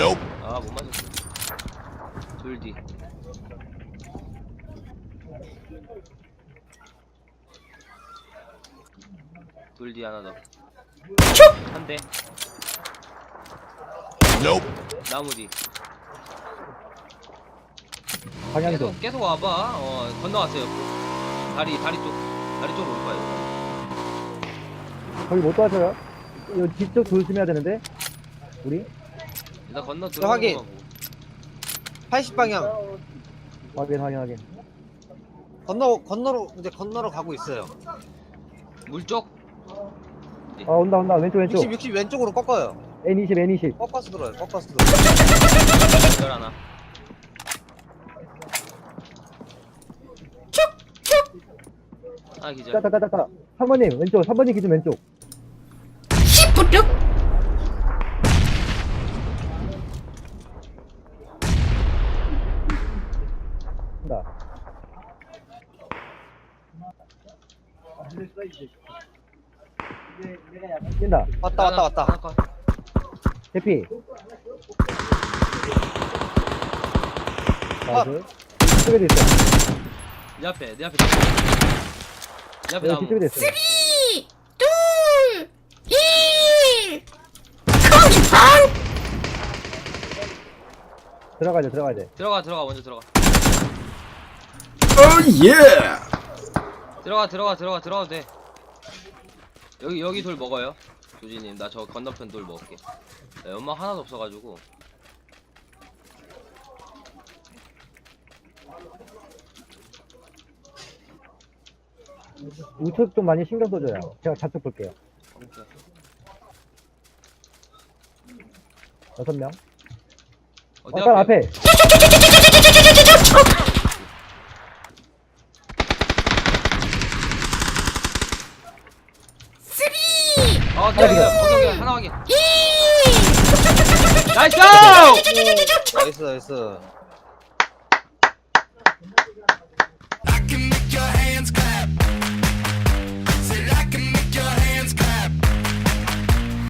Nope. 아, 못 맞았어. 둘 뒤. 둘 뒤 하나 더. 한 대. Nope. 나무 뒤. 방향 좀. 계속, 계속 와봐. 어, 건너왔어요. 다리, 다리 쪽. 다리 쪽으로 올 거예요. 거기 못 도와줘요. 이거 뒤쪽 조심해야 되는데. 우리 일단 건너 확인. 들어가는 거고. 80방향 확인 확인 확인. 건너 건너로 이제 건너러 가고 있어요. 물 쪽? 아 온다 온다 왼쪽 왼쪽. 60 60 왼쪽으로 꺾어요. N20 N20. 꺾어서 들어요. 꺾어서 들어요. 열 하나. 아, 기절. 따따따따. 3번님 왼쪽 3번님 기준 왼쪽. 다 뛴다. 왔다 왔다 왔다. 하나 컷. 대피. 아. 나이스. 뒤쪽에도 있어. 내 앞에, 내 앞에. 내 앞에 네, 나무. 뒤쪽에도 있어. 둘, 일. 거기 들어가야 돼 들어가야 돼. 들어가, 들어가, 먼저 들어가. Yeah. 들어가, 들어가, 들어가, 들어가도 돼. 여기, 여기 돌 먹어요. 조지님, 나 저 건너편 돌 먹을게. 나 연막 하나도 없어가지고. 우측 좀 많이 신경 써줘요. 제가 좌측 볼게요. 오케이. 여섯 명. 어, 어, 내딸 앞에. 거기, 거기, 하나 확인. 나이스! 나이스 나이스.